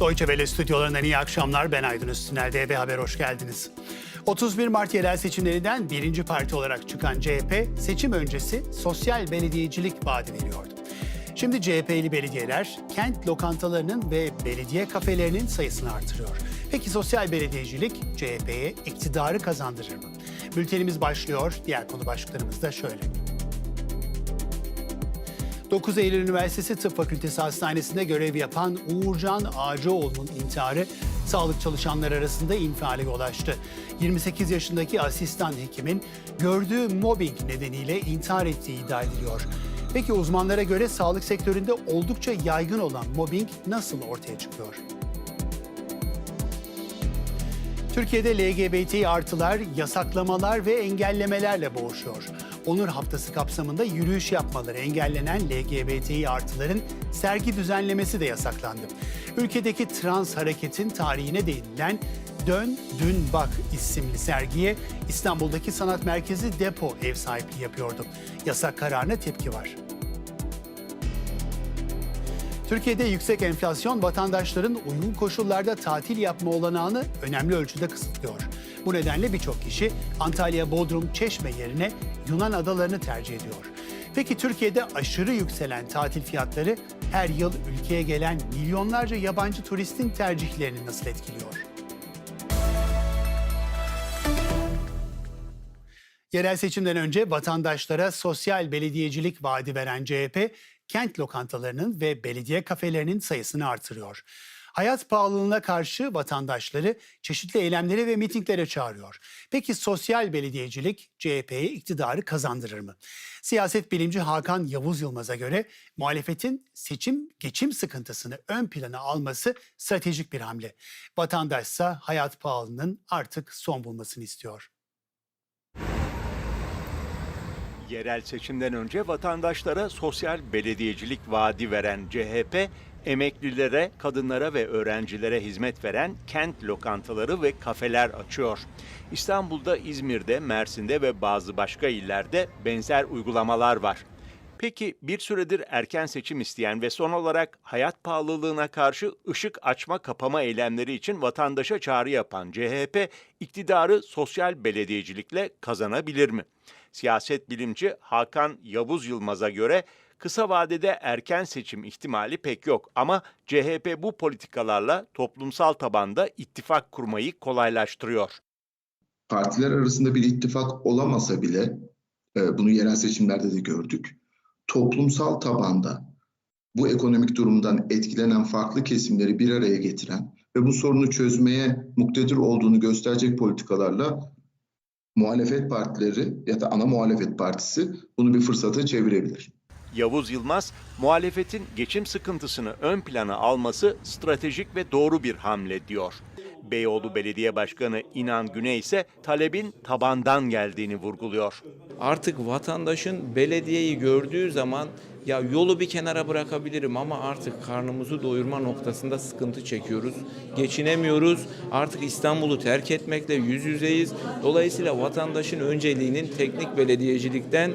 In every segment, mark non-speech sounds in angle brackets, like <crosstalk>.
Deutsche Welle stüdyolarından iyi akşamlar. Ben Aydın Üstüner. DB Haber hoş geldiniz. 31 Mart yerel seçimlerinden birinci parti olarak çıkan CHP, seçim öncesi sosyal belediyecilik vaadi veriyordu. Şimdi CHP'li belediyeler kent lokantalarının ve belediye kafelerinin sayısını artırıyor. Peki sosyal belediyecilik CHP'ye iktidarı kazandırır mı? Bültenimiz başlıyor. Diğer konu başlıklarımız da şöyle. 9 Eylül Üniversitesi Tıp Fakültesi Hastanesi'nde görev yapan Uğurcan Ağacıoğlu'nun intiharı sağlık çalışanları arasında infiale yol açtı. 28 yaşındaki asistan hekimin gördüğü mobbing nedeniyle intihar ettiği iddia ediliyor. Peki uzmanlara göre sağlık sektöründe oldukça yaygın olan mobbing nasıl ortaya çıkıyor? Türkiye'de LGBT artılar, yasaklamalar ve engellemelerle boğuşuyor. Onur Haftası kapsamında yürüyüş yapmaları engellenen LGBTİ artıların sergi düzenlemesi de yasaklandı. Ülkedeki trans hareketin tarihine değinilen Dön Dün Bak isimli sergiye İstanbul'daki sanat merkezi Depo ev sahipliği yapıyordu. Yasak kararına tepki var. Türkiye'de yüksek enflasyon vatandaşların uygun koşullarda tatil yapma olanağını önemli ölçüde kısıtlıyor. Bu nedenle birçok kişi Antalya, Bodrum, Çeşme yerine Yunan adalarını tercih ediyor. Peki Türkiye'de aşırı yükselen tatil fiyatları her yıl ülkeye gelen milyonlarca yabancı turistin tercihlerini nasıl etkiliyor? Yerel seçimden önce vatandaşlara sosyal belediyecilik vaadi veren CHP, kent lokantalarının ve belediye kafelerinin sayısını artırıyor. Hayat pahalılığına karşı vatandaşları çeşitli eylemlere ve mitinglere çağırıyor. Peki sosyal belediyecilik CHP'ye iktidarı kazandırır mı? Siyaset bilimci Hakan Yavuz Yılmaz'a göre muhalefetin seçim geçim sıkıntısını ön plana alması stratejik bir hamle. Vatandaşsa hayat pahalılığının artık son bulmasını istiyor. Yerel seçimden önce vatandaşlara sosyal belediyecilik vaadi veren CHP, emeklilere, kadınlara ve öğrencilere hizmet veren kent lokantaları ve kafeler açıyor. İstanbul'da, İzmir'de, Mersin'de ve bazı başka illerde benzer uygulamalar var. Peki bir süredir erken seçim isteyen ve son olarak hayat pahalılığına karşı ışık açma kapama eylemleri için vatandaşa çağrı yapan CHP, iktidarı sosyal belediyecilikle kazanabilir mi? Siyaset bilimci Hakan Yavuz Yılmaz'a göre kısa vadede erken seçim ihtimali pek yok ama CHP bu politikalarla toplumsal tabanda ittifak kurmayı kolaylaştırıyor. partiler arasında bir ittifak olamasa bile e, bunu yerel seçimlerde de gördük. Toplumsal tabanda bu ekonomik durumdan etkilenen farklı kesimleri bir araya getiren ve bu sorunu çözmeye muktedir olduğunu gösterecek politikalarla muhalefet partileri ya da ana muhalefet partisi bunu bir fırsata çevirebilir. Yavuz Yılmaz, muhalefetin geçim sıkıntısını ön plana alması stratejik ve doğru bir hamle diyor. Beyoğlu Belediye Başkanı İnan Güney ise talebin tabandan geldiğini vurguluyor. Artık vatandaşın belediyeyi gördüğü zaman ya yolu bir kenara bırakabilirim ama artık karnımızı doyurma noktasında sıkıntı çekiyoruz. Geçinemiyoruz. Artık İstanbul'u terk etmekle yüz yüzeyiz. Dolayısıyla vatandaşın önceliğinin teknik belediyecilikten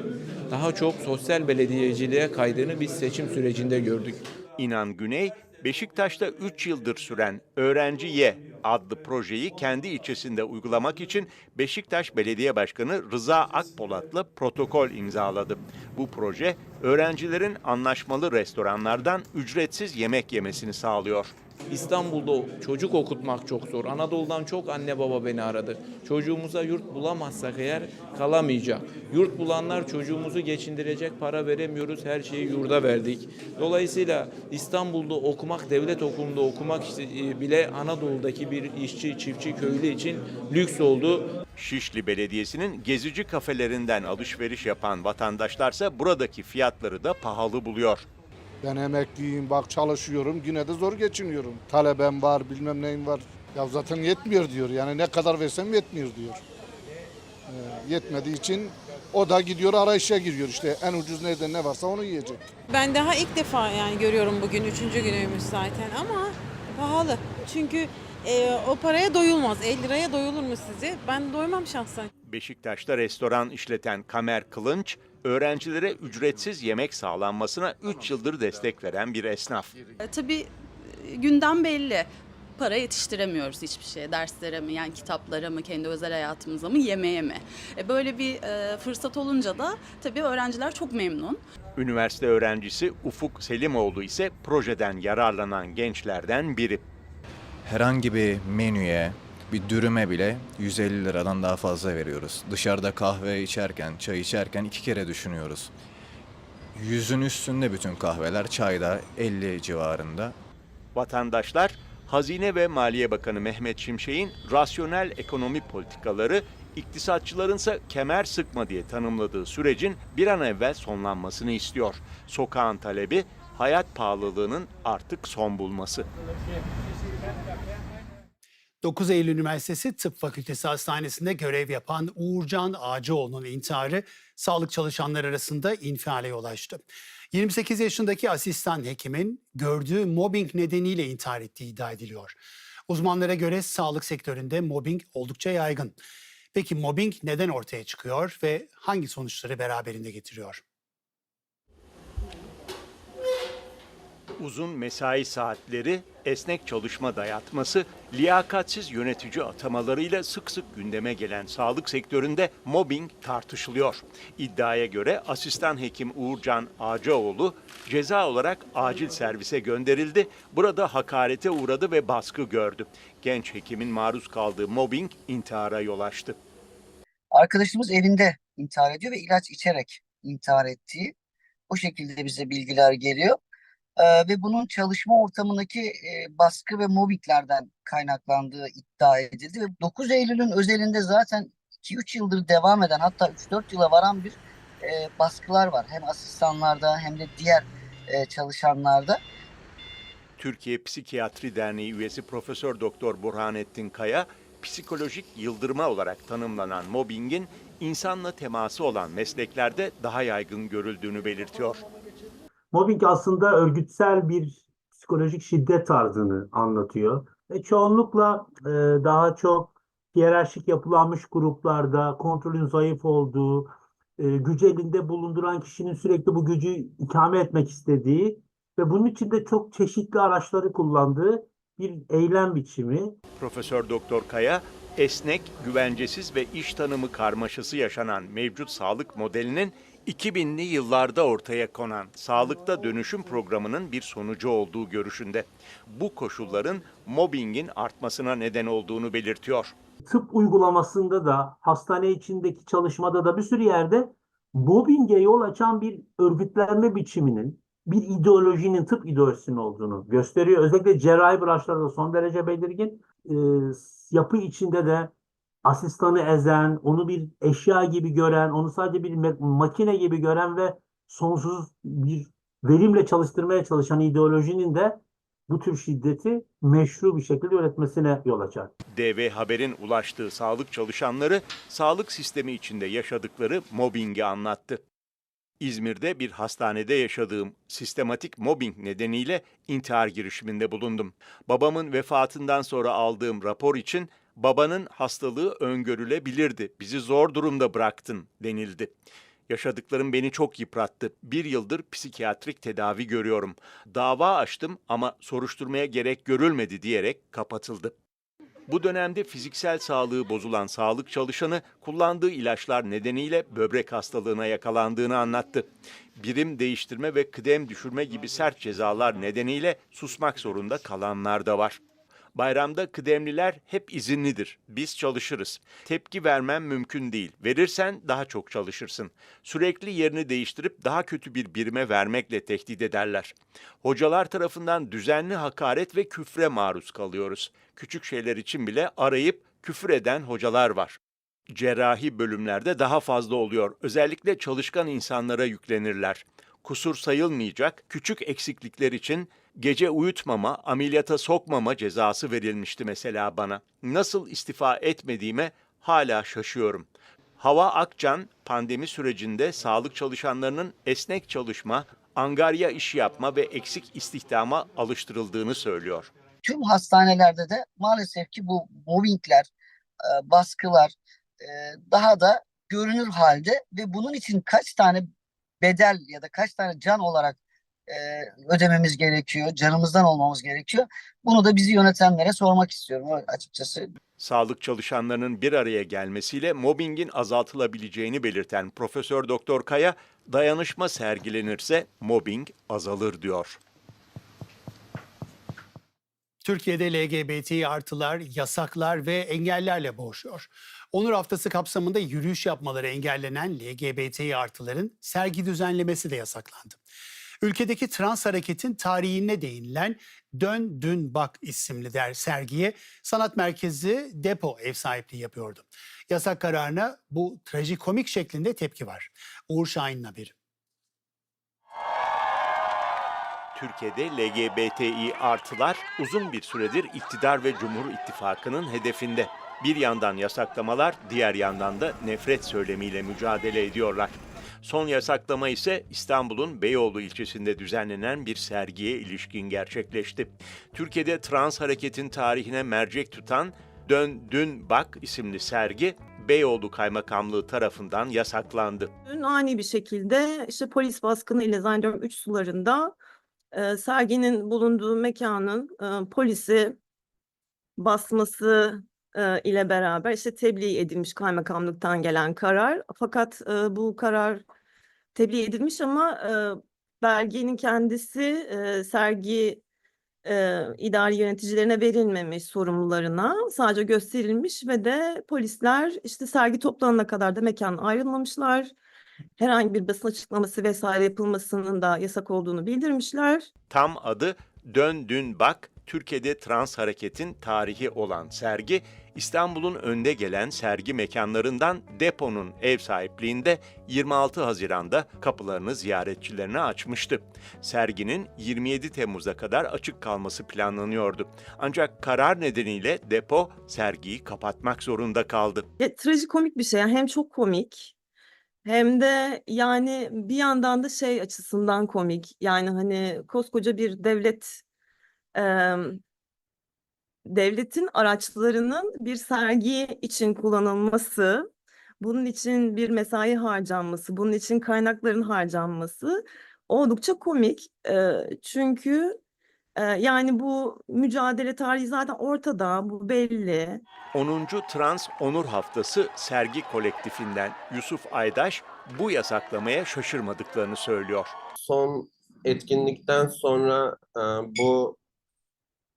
daha çok sosyal belediyeciliğe kaydığını biz seçim sürecinde gördük. İnan Güney, Beşiktaş'ta 3 yıldır süren Öğrenci Ye adlı projeyi kendi ilçesinde uygulamak için Beşiktaş Belediye Başkanı Rıza Akpolat'la protokol imzaladı. Bu proje öğrencilerin anlaşmalı restoranlardan ücretsiz yemek yemesini sağlıyor. İstanbul'da çocuk okutmak çok zor. Anadolu'dan çok anne baba beni aradı. Çocuğumuza yurt bulamazsak eğer kalamayacak. Yurt bulanlar çocuğumuzu geçindirecek para veremiyoruz. Her şeyi yurda verdik. Dolayısıyla İstanbul'da okumak, devlet okulunda okumak e, bile Anadolu'daki bir işçi, çiftçi, köylü için lüks oldu. Şişli Belediyesi'nin gezici kafelerinden alışveriş yapan vatandaşlarsa buradaki fiyatları da pahalı buluyor. Ben emekliyim bak çalışıyorum yine de zor geçiniyorum. Talebem var bilmem neyim var. Ya zaten yetmiyor diyor yani ne kadar versem yetmiyor diyor. Ee, yetmediği için o da gidiyor arayışa giriyor işte en ucuz nerede ne varsa onu yiyecek. Ben daha ilk defa yani görüyorum bugün üçüncü günümüz zaten ama pahalı. Çünkü e, o paraya doyulmaz. 50 liraya doyulur mu size? Ben doymam şahsen. Beşiktaş'ta restoran işleten Kamer Kılınç, öğrencilere ücretsiz yemek sağlanmasına 3 yıldır destek veren bir esnaf. E, Tabii gündem belli. Para yetiştiremiyoruz hiçbir şeye. Derslere mi, yani kitaplara mı, kendi özel hayatımıza mı, yemeğe mi? E, böyle bir e, fırsat olunca da tabii öğrenciler çok memnun. Üniversite öğrencisi Ufuk Selimoğlu ise projeden yararlanan gençlerden biri. herhangi bir menüye, bir dürüme bile 150 liradan daha fazla veriyoruz. Dışarıda kahve içerken, çay içerken iki kere düşünüyoruz. Yüzün üstünde bütün kahveler, çayda 50 civarında. Vatandaşlar Hazine ve Maliye Bakanı Mehmet Şimşek'in rasyonel ekonomi politikaları, iktisatçılarınsa kemer sıkma diye tanımladığı sürecin bir an evvel sonlanmasını istiyor. Sokağın talebi hayat pahalılığının artık son bulması. 9 Eylül Üniversitesi Tıp Fakültesi Hastanesi'nde görev yapan Uğurcan Ağacıoğlu'nun intiharı sağlık çalışanları arasında infiale yol açtı. 28 yaşındaki asistan hekimin gördüğü mobbing nedeniyle intihar ettiği iddia ediliyor. Uzmanlara göre sağlık sektöründe mobbing oldukça yaygın. Peki mobbing neden ortaya çıkıyor ve hangi sonuçları beraberinde getiriyor? Uzun mesai saatleri, esnek çalışma dayatması, liyakatsiz yönetici atamalarıyla sık sık gündeme gelen sağlık sektöründe mobbing tartışılıyor. İddiaya göre asistan hekim Uğurcan Ağcaoğlu ceza olarak acil servise gönderildi. Burada hakarete uğradı ve baskı gördü. Genç hekimin maruz kaldığı mobbing intihara yol açtı. Arkadaşımız evinde intihar ediyor ve ilaç içerek intihar ettiği o şekilde bize bilgiler geliyor. Ee, ve bunun çalışma ortamındaki e, baskı ve mobbinglerden kaynaklandığı iddia edildi. Ve 9 Eylül'ün özelinde zaten 2-3 yıldır devam eden hatta 3-4 yıla varan bir e, baskılar var. Hem asistanlarda hem de diğer e, çalışanlarda. Türkiye Psikiyatri Derneği üyesi Profesör Doktor Burhanettin Kaya, psikolojik yıldırma olarak tanımlanan mobbingin insanla teması olan mesleklerde daha yaygın görüldüğünü belirtiyor. Mobbing aslında örgütsel bir psikolojik şiddet tarzını anlatıyor. Ve çoğunlukla e, daha çok hiyerarşik yapılanmış gruplarda kontrolün zayıf olduğu, e, gücü elinde bulunduran kişinin sürekli bu gücü ikame etmek istediği ve bunun için de çok çeşitli araçları kullandığı bir eylem biçimi. Profesör Doktor Kaya, esnek, güvencesiz ve iş tanımı karmaşası yaşanan mevcut sağlık modelinin 2000'li yıllarda ortaya konan sağlıkta dönüşüm programının bir sonucu olduğu görüşünde. Bu koşulların mobbingin artmasına neden olduğunu belirtiyor. tıp uygulamasında da hastane içindeki çalışmada da bir sürü yerde mobbinge yol açan bir örgütlenme biçiminin bir ideolojinin tıp ideolojisinin olduğunu gösteriyor. Özellikle cerrahi branşlarda son derece belirgin. Ee, yapı içinde de asistanı ezen, onu bir eşya gibi gören, onu sadece bir makine gibi gören ve sonsuz bir verimle çalıştırmaya çalışan ideolojinin de bu tür şiddeti meşru bir şekilde üretmesine yol açar. DV Haber'in ulaştığı sağlık çalışanları sağlık sistemi içinde yaşadıkları mobbingi anlattı. İzmir'de bir hastanede yaşadığım sistematik mobbing nedeniyle intihar girişiminde bulundum. Babamın vefatından sonra aldığım rapor için babanın hastalığı öngörülebilirdi. Bizi zor durumda bıraktın denildi. Yaşadıklarım beni çok yıprattı. Bir yıldır psikiyatrik tedavi görüyorum. Dava açtım ama soruşturmaya gerek görülmedi diyerek kapatıldı. Bu dönemde fiziksel sağlığı bozulan sağlık çalışanı kullandığı ilaçlar nedeniyle böbrek hastalığına yakalandığını anlattı. Birim değiştirme ve kıdem düşürme gibi sert cezalar nedeniyle susmak zorunda kalanlar da var. Bayramda kıdemliler hep izinlidir. Biz çalışırız. Tepki vermem mümkün değil. Verirsen daha çok çalışırsın. Sürekli yerini değiştirip daha kötü bir birime vermekle tehdit ederler. Hocalar tarafından düzenli hakaret ve küfre maruz kalıyoruz. Küçük şeyler için bile arayıp küfür eden hocalar var. Cerrahi bölümlerde daha fazla oluyor. Özellikle çalışkan insanlara yüklenirler. Kusur sayılmayacak küçük eksiklikler için gece uyutmama, ameliyata sokmama cezası verilmişti mesela bana. Nasıl istifa etmediğime hala şaşıyorum. Hava Akcan pandemi sürecinde sağlık çalışanlarının esnek çalışma, angarya iş yapma ve eksik istihdama alıştırıldığını söylüyor. Tüm hastanelerde de maalesef ki bu mobbingler, e, baskılar e, daha da görünür halde ve bunun için kaç tane bedel ya da kaç tane can olarak e, ödememiz gerekiyor, canımızdan olmamız gerekiyor. Bunu da bizi yönetenlere sormak istiyorum açıkçası. Sağlık çalışanlarının bir araya gelmesiyle mobbingin azaltılabileceğini belirten Profesör Doktor Kaya, dayanışma sergilenirse mobbing azalır diyor. Türkiye'de LGBT artılar, yasaklar ve engellerle boğuşuyor. Onur Haftası kapsamında yürüyüş yapmaları engellenen LGBT artıların sergi düzenlemesi de yasaklandı. Ülkedeki trans hareketin tarihine değinilen Dön Dün Bak isimli der sergiye sanat merkezi Depo ev sahipliği yapıyordu. Yasak kararına bu trajikomik şeklinde tepki var. Uğur Şahin'in haberi. Türkiye'de LGBTİ artılar uzun bir süredir iktidar ve Cumhur İttifakı'nın hedefinde. Bir yandan yasaklamalar, diğer yandan da nefret söylemiyle mücadele ediyorlar. Son yasaklama ise İstanbul'un Beyoğlu ilçesinde düzenlenen bir sergiye ilişkin gerçekleşti. Türkiye'de trans hareketin tarihine mercek tutan Dön Dün Bak isimli sergi Beyoğlu Kaymakamlığı tarafından yasaklandı. Dün ani bir şekilde işte polis baskını ile zannediyorum üç sularında e, serginin bulunduğu mekanın e, polisi basması e, ile beraber işte tebliğ edilmiş kaymakamlıktan gelen karar. Fakat e, bu karar tebliğ edilmiş ama e, belgenin kendisi e, sergi e, idari yöneticilerine verilmemiş sorumlularına sadece gösterilmiş ve de polisler işte sergi toplanana kadar da mekandan ayrılmamışlar. Herhangi bir basın açıklaması vesaire yapılmasının da yasak olduğunu bildirmişler. Tam adı Dön Dün Bak, Türkiye'de trans hareketin tarihi olan sergi, İstanbul'un önde gelen sergi mekanlarından Depo'nun ev sahipliğinde 26 Haziran'da kapılarını ziyaretçilerine açmıştı. Serginin 27 Temmuz'a kadar açık kalması planlanıyordu. Ancak karar nedeniyle Depo sergiyi kapatmak zorunda kaldı. Ya, trajikomik bir şey. Yani hem çok komik hem de yani bir yandan da şey açısından komik. Yani hani koskoca bir devlet em, devletin araçlarının bir sergi için kullanılması, bunun için bir mesai harcanması, bunun için kaynakların harcanması oldukça komik. Eee, çünkü eee, yani bu mücadele tarihi zaten ortada, bu belli. 10. Trans Onur Haftası sergi kolektifinden Yusuf Aydaş bu yasaklamaya şaşırmadıklarını söylüyor. son etkinlikten sonra e, bu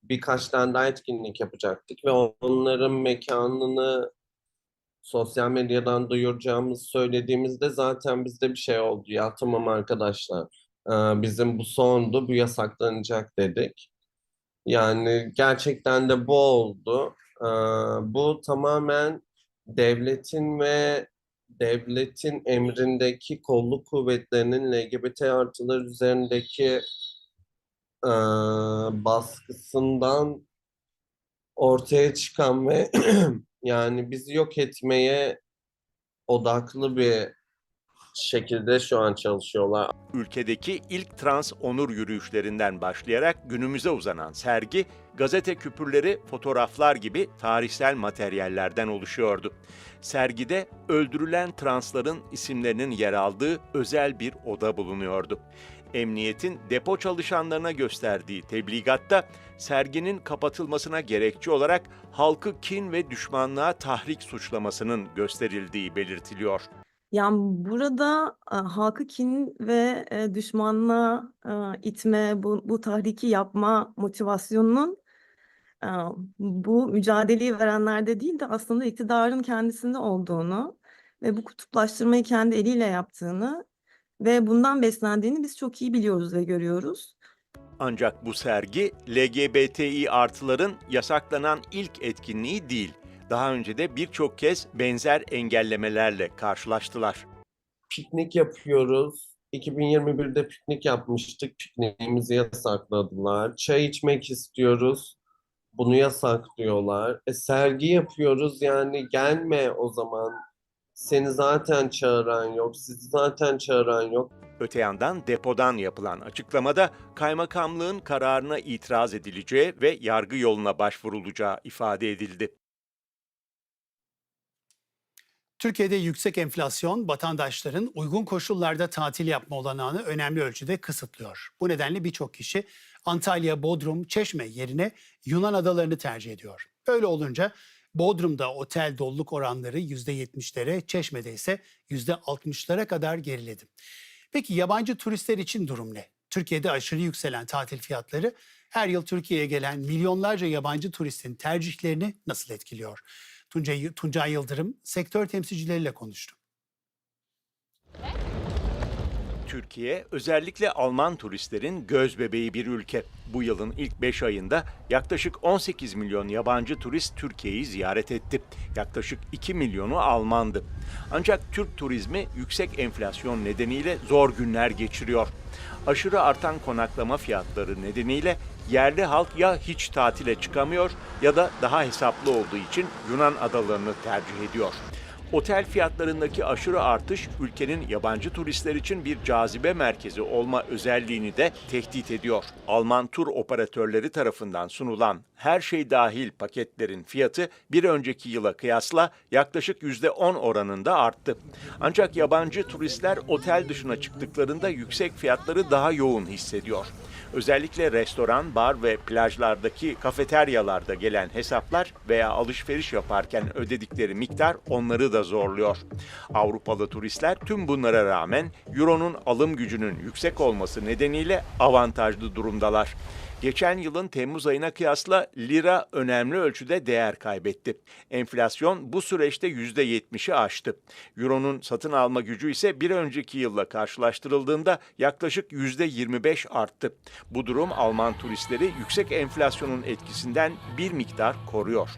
birkaç tane daha etkinlik yapacaktık ve onların mekanını sosyal medyadan duyuracağımızı söylediğimizde zaten bizde bir şey oldu. Ya tamam arkadaşlar, bizim bu sondu, bu yasaklanacak dedik. Yani gerçekten de bu oldu. E, bu tamamen devletin ve devletin emrindeki kolluk kuvvetlerinin LGBT artılar üzerindeki eee, baskısından ortaya çıkan ve <clears throat> yani bizi yok etmeye odaklı bir şekilde şu an çalışıyorlar. Ülkedeki ilk trans onur yürüyüşlerinden başlayarak günümüze uzanan sergi, gazete küpürleri, fotoğraflar gibi tarihsel materyallerden oluşuyordu. Sergide öldürülen transların isimlerinin yer aldığı özel bir oda bulunuyordu. Emniyetin depo çalışanlarına gösterdiği tebligatta serginin kapatılmasına gerekçe olarak halkı kin ve düşmanlığa tahrik suçlamasının gösterildiği belirtiliyor. Yani burada e, halkı kin ve e, düşmanlığa e, itme, bu, bu tahriki yapma motivasyonunun e, bu mücadeleyi verenlerde değil de aslında iktidarın kendisinde olduğunu ve bu kutuplaştırmayı kendi eliyle yaptığını ve bundan beslendiğini biz çok iyi biliyoruz ve görüyoruz. Ancak bu sergi LGBTİ artıların yasaklanan ilk etkinliği değil. Daha önce de birçok kez benzer engellemelerle karşılaştılar. Piknik yapıyoruz. 2021'de piknik yapmıştık. Pikniğimizi yasakladılar. Çay içmek istiyoruz. Bunu yasaklıyorlar. E, sergi yapıyoruz yani gelme o zaman. Seni zaten çağıran yok, sizi zaten çağıran yok. Öte yandan depodan yapılan açıklamada kaymakamlığın kararına itiraz edileceği ve yargı yoluna başvurulacağı ifade edildi. Türkiye'de yüksek enflasyon vatandaşların uygun koşullarda tatil yapma olanağını önemli ölçüde kısıtlıyor. Bu nedenle birçok kişi Antalya, Bodrum, Çeşme yerine Yunan adalarını tercih ediyor. Böyle olunca Bodrum'da otel doluluk oranları %70'lere, Çeşme'de ise %60'lara kadar geriledi. Peki yabancı turistler için durum ne? Türkiye'de aşırı yükselen tatil fiyatları her yıl Türkiye'ye gelen milyonlarca yabancı turistin tercihlerini nasıl etkiliyor? Tuncay, Tuncay Yıldırım sektör temsilcileriyle konuştu. Türkiye özellikle Alman turistlerin göz bebeği bir ülke. Bu yılın ilk 5 ayında yaklaşık 18 milyon yabancı turist Türkiye'yi ziyaret etti. Yaklaşık 2 milyonu Almandı. Ancak Türk turizmi yüksek enflasyon nedeniyle zor günler geçiriyor. Aşırı artan konaklama fiyatları nedeniyle yerli halk ya hiç tatile çıkamıyor ya da daha hesaplı olduğu için Yunan adalarını tercih ediyor. Otel fiyatlarındaki aşırı artış ülkenin yabancı turistler için bir cazibe merkezi olma özelliğini de tehdit ediyor. Alman tur operatörleri tarafından sunulan her şey dahil paketlerin fiyatı bir önceki yıla kıyasla yaklaşık %10 oranında arttı. Ancak yabancı turistler otel dışına çıktıklarında yüksek fiyatları daha yoğun hissediyor. Özellikle restoran, bar ve plajlardaki kafeteryalarda gelen hesaplar veya alışveriş yaparken ödedikleri miktar onları da zorluyor. Avrupalı turistler tüm bunlara rağmen euronun alım gücünün yüksek olması nedeniyle avantajlı durumdalar. Geçen yılın Temmuz ayına kıyasla lira önemli ölçüde değer kaybetti. Enflasyon bu süreçte %70'i aştı. Euronun satın alma gücü ise bir önceki yılla karşılaştırıldığında yaklaşık %25 arttı. Bu durum Alman turistleri yüksek enflasyonun etkisinden bir miktar koruyor.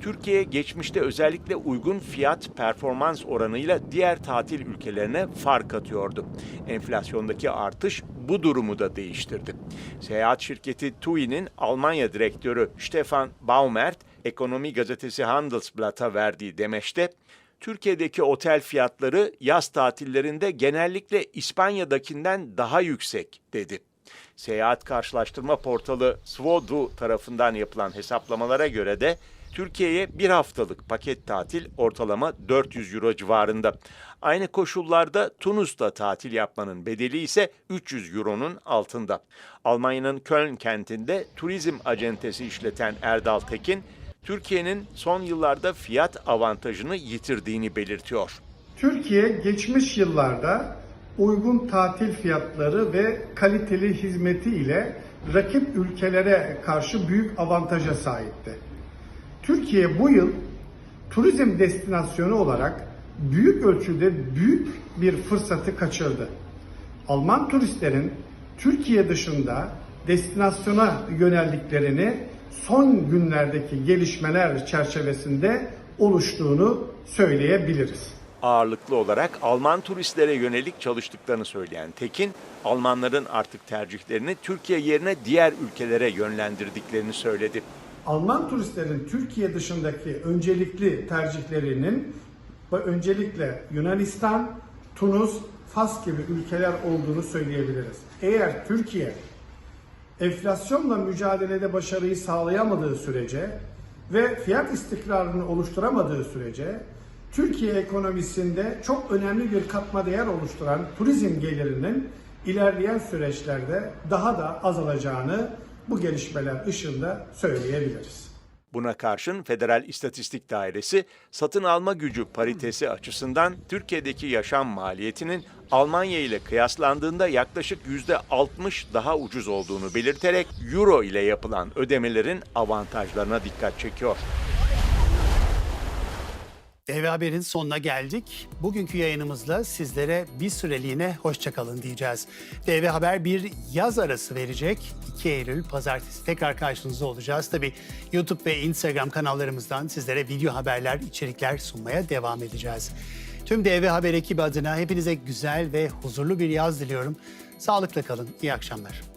Türkiye geçmişte özellikle uygun fiyat performans oranıyla diğer tatil ülkelerine fark atıyordu. Enflasyondaki artış bu durumu da değiştirdi. Seyahat şirketi TUI'nin Almanya direktörü Stefan Baumert, Ekonomi gazetesi Handelsblatt'a verdiği demeçte, Türkiye'deki otel fiyatları yaz tatillerinde genellikle İspanya'dakinden daha yüksek dedi. Seyahat karşılaştırma portalı Svodu tarafından yapılan hesaplamalara göre de Türkiye'ye bir haftalık paket tatil ortalama 400 euro civarında. Aynı koşullarda Tunus'ta tatil yapmanın bedeli ise 300 euronun altında. Almanya'nın Köln kentinde turizm acentesi işleten Erdal Tekin, Türkiye'nin son yıllarda fiyat avantajını yitirdiğini belirtiyor. Türkiye geçmiş yıllarda uygun tatil fiyatları ve kaliteli hizmeti ile rakip ülkelere karşı büyük avantaja sahipti. Türkiye bu yıl turizm destinasyonu olarak büyük ölçüde büyük bir fırsatı kaçırdı. Alman turistlerin Türkiye dışında destinasyona yöneldiklerini son günlerdeki gelişmeler çerçevesinde oluştuğunu söyleyebiliriz. Ağırlıklı olarak Alman turistlere yönelik çalıştıklarını söyleyen Tekin, Almanların artık tercihlerini Türkiye yerine diğer ülkelere yönlendirdiklerini söyledi. Alman turistlerin Türkiye dışındaki öncelikli tercihlerinin öncelikle Yunanistan, Tunus, Fas gibi ülkeler olduğunu söyleyebiliriz. Eğer Türkiye enflasyonla mücadelede başarıyı sağlayamadığı sürece ve fiyat istikrarını oluşturamadığı sürece Türkiye ekonomisinde çok önemli bir katma değer oluşturan turizm gelirinin ilerleyen süreçlerde daha da azalacağını bu gelişmeler ışığında söyleyebiliriz. Buna karşın Federal İstatistik Dairesi satın alma gücü paritesi açısından Türkiye'deki yaşam maliyetinin Almanya ile kıyaslandığında yaklaşık %60 daha ucuz olduğunu belirterek euro ile yapılan ödemelerin avantajlarına dikkat çekiyor. TV Haber'in sonuna geldik. Bugünkü yayınımızla sizlere bir süreliğine hoşçakalın diyeceğiz. TV Haber bir yaz arası verecek. 2 Eylül pazartesi tekrar karşınızda olacağız. Tabi YouTube ve Instagram kanallarımızdan sizlere video haberler, içerikler sunmaya devam edeceğiz. Tüm DV Haber ekibi adına hepinize güzel ve huzurlu bir yaz diliyorum. Sağlıkla kalın, iyi akşamlar.